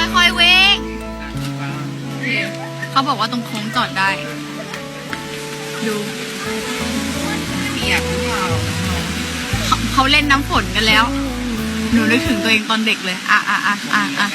ค่อยๆวิ่งเขาบอกว่าตรงโค้งจอดได้ ดูเปียกหรือเปล่าเขาเขาเล่นน้ำฝนกันแล้ว หนูนึกถึงตัวเองตอนเด็กเลย อะอะอะอะอะ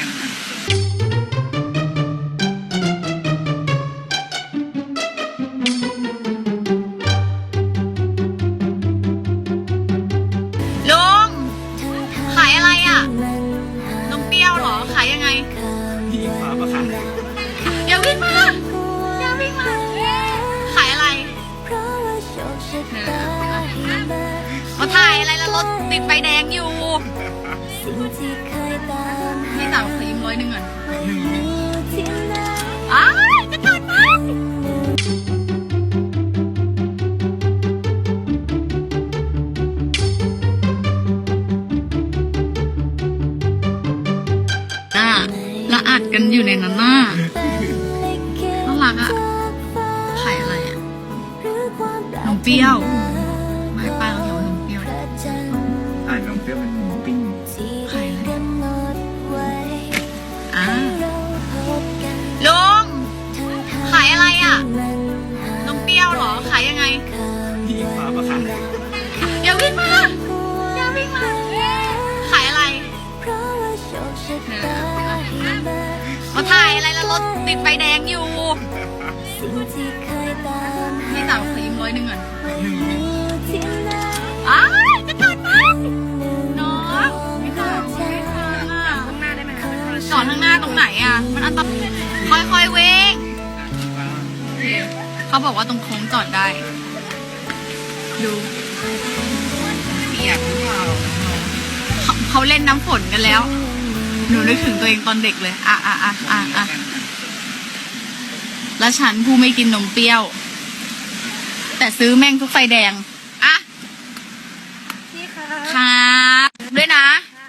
รแล้วรถติดไฟแดงอยู่พี่สาวขอยืมร้อยหนึ่งก่อนอ้ายจะตัดไหมอะแล้วอัดกันอยู่ในนั้นน่ะน่ารักอะขายอะไรอะนมเปรี้ยวายอะไรแล้วรถติดไฟแดงอยู่พี่สาวขอยืมร้อยหนึ่งก่อนอ้ายจะตัดไหมน้องไม่ทันไม่ทันอะจอดข้างหน้าตรงไหนอะ มันอันตรายค่อยๆวิ่งเขาบอกว่าตรงโค้งจอดได้ ดูเปียกหรือเปล่าเขาเขาเล่นน้ำฝนกันแล้ว หนูนึกถึงตัวเองตอนเด็กเลย อะอะอะอะอะและฉันผู้ไม่กินนมเปรี้ยว แต่ซื้อแม่งทุกไฟแดง อะ พี่คะครับด้วยนะ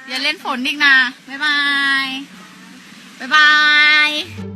อย่าเล่นฝนอีกนะ บ๊ายบาย บ๊ายบาย